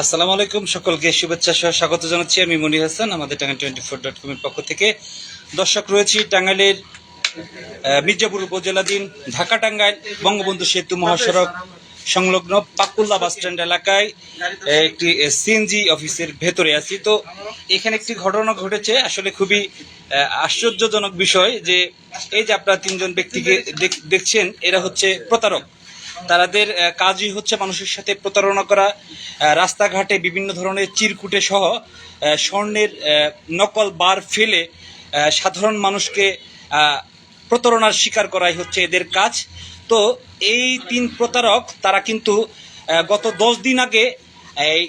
আসসালামু আলাইকুম, সকলকে শুভেচ্ছা সহ স্বাগত জানাচ্ছি। আমি মনির হাসান, আমাদের টাঙ্গাইল টোয়েন্টি ফোর ডট কমের পক্ষ থেকে। দর্শক রয়েছি টাঙ্গাইলের মির্জাপুর উপজেলাধীন ঢাকা টাঙ্গাইল বঙ্গবন্ধু সেতু মহাসড়ক সংলগ্ন পাকুল্লা বাস স্ট্যান্ড এলাকায় একটি সিএনজি অফিসের ভেতরে আছি। তো এখানে একটি ঘটনা ঘটেছে, আসলে খুবই আশ্চর্যজনক বিষয় যে এই যে আপনারা তিনজন ব্যক্তিকে দেখ- দেখছেন, এরা হচ্ছে প্রতারক। তাদের কাজই হচ্ছে মানুষের সাথে প্রতারণা করা রাস্তাঘাটে বিভিন্ন ধরনের চিরকুটে সহ স্বর্ণের নকল বার ফেলে সাধারণ মানুষকে প্রতারণার শিকার করাই হচ্ছে এদের কাজ। তো এই তিন প্রতারক, তারা কিন্তু গত দশ দিন আগে এই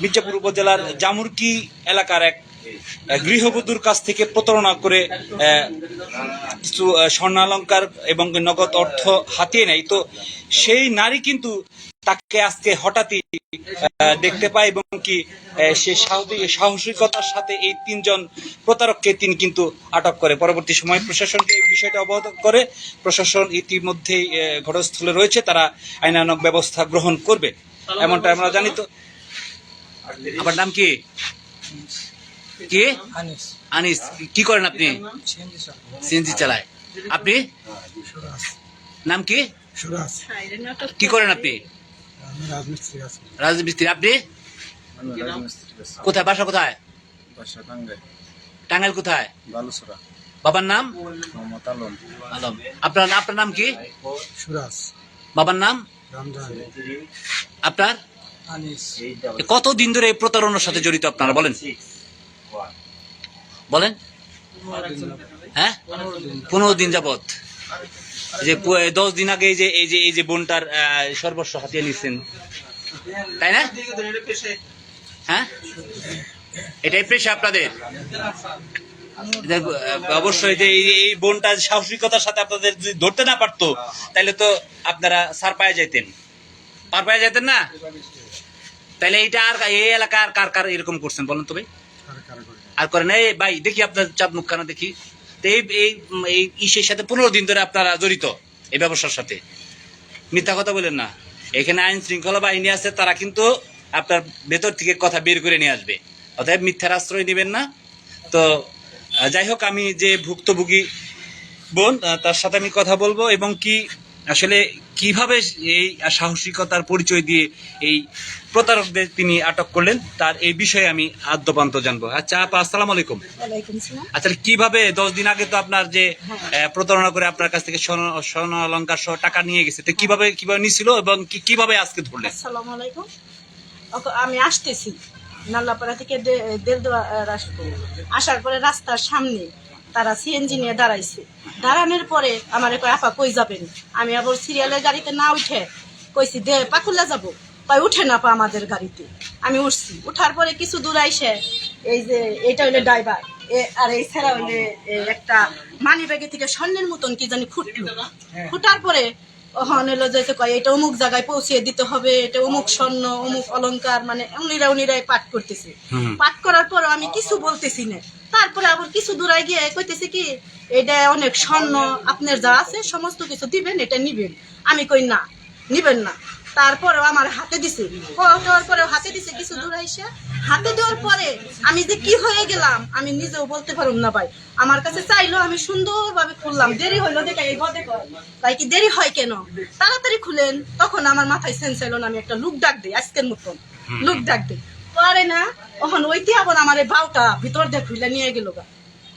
মির্জাপুর উপজেলার জামুরকি এলাকার এক গৃহবধূর কাছ থেকে প্রতারণা করে কিছু স্বর্ণালঙ্কার এবং নগদ অর্থ হাতিয়ে নেয়। তো সেই নারী কিন্তু তাকে আজকে হঠাৎই দেখতে পায় এবং কি সে সাহসী- সাহসিকতার সাথে এই তিনজন প্রতারককে তিনি কিন্তু আটক করে। পরবর্তী সময় প্রশাসনকে এই বিষয়টা অবগত করে প্রশাসন ইতিমধ্যেই ঘটনাস্থলে রয়েছে। তারা আইনানক ব্যবস্থা গ্রহণ করবে। এমনটা আমরা জানি তো আপনার নাম কি? কি? আনিস। আনিস। কি করেন আপনি? সিএনজি চালায়। আপনি? নাম কি? কি করেন আপনি? রাজমিস্ত্রি আপনি? কোথায়? বাসা কোথায়? টাঙ্গাইল। কোথায়? বাবার নাম? আলম। আলম। আপনার আপনার নাম কি? সুরাজ। বাবার নাম? আপনার? আনিস। এ কত দিন ধরে এই প্রতারণার সাথে জড়িত আপনারা বলেন? বলেন। হ্যাঁ? পনেরো দিন যাবত যে দশ দিন আগে যে, এই যে এই যে বোনটার সর্বস্ব হাতিয়ে নিচ্ছেন তাই না? হ্যাঁ? এটাই পেশা আপনাদের? অবশ্যই যে এই বোনটা সাহসিকতার সাথে আপনাদের যদি ধরতে না পারতো তাহলে তো আপনারা সার পায়ে যাইতেন। পার পায়ে যাইতেন না? তাহলে এইটা আর এই এলাকার কার কার এরকম করছেন বলেন তো ভাই? আর করেন এই ভাই, দেখি আপনার চাপ মুখখানা দেখি। তো এই এই ইসের সাথে পনেরো দিন ধরে আপনারা জড়িত এই ব্যবসার সাথে। মিথ্যা কথা বলেন না। এখানে আইন শৃঙ্খলা বাহিনী আছে, তারা কিন্তু আপনার ভেতর থেকে কথা বের করে নিয়ে আসবে। অতএব মিথ্যার আশ্রয় নেবেন না। তো যাই হোক, আমি যে ভুক্তভোগী বোন তার সাথে আমি কথা বলব এবং কি আসলে কীভাবে এই সাহসিকতার পরিচয় দিয়ে এই প্রতারকদের তিনি আটক করলেন তার এই বিষয়ে আমি আদ্যপান্ত জানব। আচ্ছা আপা আসসালামু আলাইকুম। আচ্ছা কীভাবে দশ দিন আগে তো আপনার যে প্রতারণা করে আপনার কাছ থেকে স্বর্ণ অলঙ্কার সহ টাকা নিয়ে গেছে তো কীভাবে কীভাবে নিছিল এবং কীভাবে আজকে ধরলেন? আসসালামু আলাইকুম। আমি আসতেছি নাল্লাপাড়া থেকে দে- দেলদুয়া আসার পরে রাস্তার সামনে তারা সিএনজি নিয়ে দাঁড়াইছে। দাঁড়ানোর পরে আমার কয় আপা কই যাবেন? আমি আবার সিরিয়ালের গাড়িতে না উঠে কইছি দে পাকুল্লা যাব। কয় উঠে না পা আমাদের গাড়িতে। আমি উঠছি। উঠার পরে কিছু দূর আইসে এই যে এটা হইলে ড্রাইভার। আর এই ছাড়া হইলে একটা মানি ব্যাগে থেকে স্বর্ণের মতন কি জানি ফুটলো ফুটার পরে এলো যেতে কয় এটা অমুক জায়গায় পৌঁছিয়ে দিতে হবে এটা অমুক স্বর্ণ অমুক অলংকার মানে উনিরা উনিরাই পাঠ করতেছে। পাঠ করার পর আমি কিছু বলতেছি না। তারপরে আবার কিছু দূরায় গিয়ে কইতেছে কি এটা অনেক স্বর্ণ আপনার যা আছে সমস্ত কিছু দিবেন এটা নিবেন। আমি কই না নিবেন না। তারপরেও আমার হাতে দিছে। দেওয়ার পরে হাতে দিছে কিছু দূর এসে হাতে দেওয়ার পরে আমি যে কি হয়ে গেলাম আমি নিজেও বলতে পারুম না ভাই। আমার কাছে চাইলো আমি সুন্দরভাবে খুললাম। দেরি হইল দেখে এই ঘরে তাই কি দেরি হয় কেন? তাড়াতাড়ি খুলেন তখন আমার মাথায় সেন্স এলো না আমি একটা লুক ডাক দিই আজকের মতন। লুক ডাক দিই। পরে না তখন ওইটি আবার আমার এই বাউটা ভিতর দিয়ে খুলে নিয়ে গেল গা।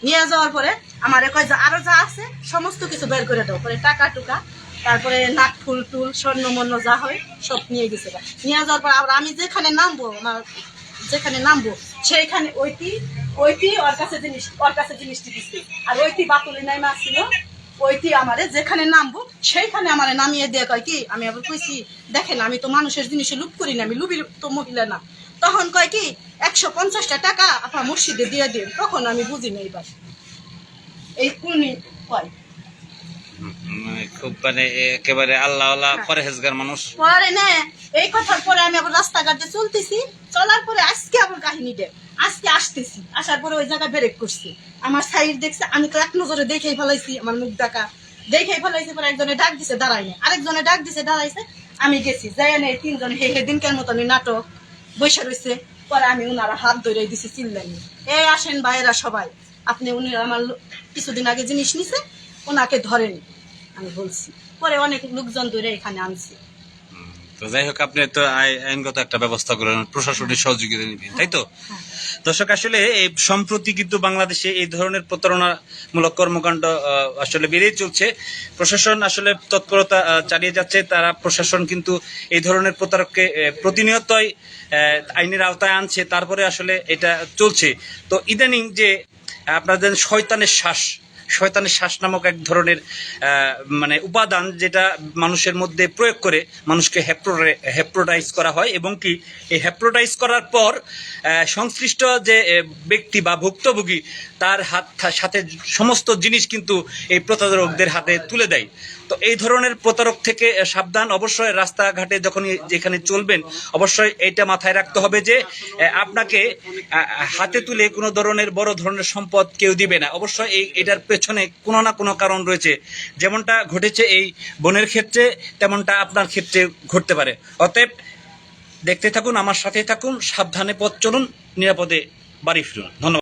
নিয়ে যাওয়ার পরে আমার কয় যে আরও যা আছে সমস্ত কিছু বের করে দাও পরে টাকা টুকা তারপরে নাক ফুল টুল স্বর্ণ মন্য যা হয় সব নিয়ে গেছে নিয়ে যাওয়ার পর আবার আমি যেখানে নামবো, আমার যেখানে নামবো, সেইখানে ওইটি ওইটি ওর কাছে জিনিস, ওর কাছে জিনিসটি দিচ্ছে আর ওইটি বাতুলি নাই মাছ ছিল, ওইটি আমারে যেখানে নামবো, সেইখানে আমারে নামিয়ে দিয়ে কয় কি, আমি আবার কইছি, দেখেন আমি তো মানুষের জিনিসে লুপ করি না, আমি লুবি তো মহিলা না। তখন কয় কি, একশো পঞ্চাশটা টাকা আপনার মসজিদে দিয়ে দিন। তখন আমি বুঝি না এইবার এই কোনি কয় মানে খুব মানে একেবারে আল্লাহ আল্লাহ পরেহেজগার মানুষ। পরে না এই কথার পরে আমি আবার রাস্তাঘাটে চলতেছি। চলার পরে আজকে আবার আজকে আসতেছি। আসার পরে ওই জায়গায় ব্রেক করছি। আমার সাইড দেখছে আমি তো এক নজরে দেখেই ফেলাইছি আমার মুখ ডাকা দেখেই ফেলাইছি পরে একজনে ডাক দিছে দাঁড়াই না আরেকজনে ডাক দিছে দাঁড়াইছে। আমি গেছি যাই না তিনজন হে হে দিনকার মতনই নাটক বসে রয়েছে পরে আমি উনারা হাত ধরে দিছি চিল্লানি এই আসেন বাইরা সবাই আপনি উনি আমার কিছুদিন আগে জিনিস নিছে ওনাকে ধরেন। আমি বলছি। পরে অনেক লোকজন ধরে এখানে আনছি। তো যাই হোক আপনি তো আইনগত একটা ব্যবস্থা করেন প্রশাসনের সহযোগিতা নিবেন তাই তো? দর্শক আসলে এই সম্প্রতি কিন্তু বাংলাদেশে এই ধরনের প্রতারণামূলক কর্মকাণ্ড আসলে বেড়েই চলছে। প্রশাসন আসলে তৎপরতা চালিয়ে যাচ্ছে। তারা প্রশাসন কিন্তু এই ধরনের প্রতারককে প্রতিনিয়তই আইনের আওতায় আনছে। তারপরে আসলে এটা চলছে। তো ইদানিং যে আপনাদের শয়তানের শ্বাস শয়তানের শ্বাস নামক এক ধরনের মানে উপাদান যেটা মানুষের মধ্যে প্রয়োগ করে মানুষকে হ্যাপ্রো হ্যাপ্রোটাইজ করা হয় এবং কি এই হ্যাপ্রোটাইজ করার পর সংশ্লিষ্ট যে ব্যক্তি বা ভুক্তভোগী তার হাত, সাথে সমস্ত জিনিস কিন্তু এই প্রতারকদের হাতে তুলে দেয়। তো এই ধরনের প্রতারক থেকে সাবধান। অবশ্যই রাস্তাঘাটে যখন যেখানে চলবেন, অবশ্যই এটা মাথায় রাখতে হবে যে আপনাকে হাতে তুলে কোনো ধরনের বড় ধরনের সম্পদ কেউ দিবে না। অবশ্যই এই, এটার পেছনে কোনো না কোনো কারণ রয়েছে। যেমনটা ঘটেছে এই বোনের ক্ষেত্রে, তেমনটা আপনার ক্ষেত্রে ঘটতে পারে। অতএব দেখতে থাকুন, আমার সাথে থাকুন, সাবধানে পথ চলুন, নিরাপদে বাড়ি ফিরুন। ধন্যবাদ।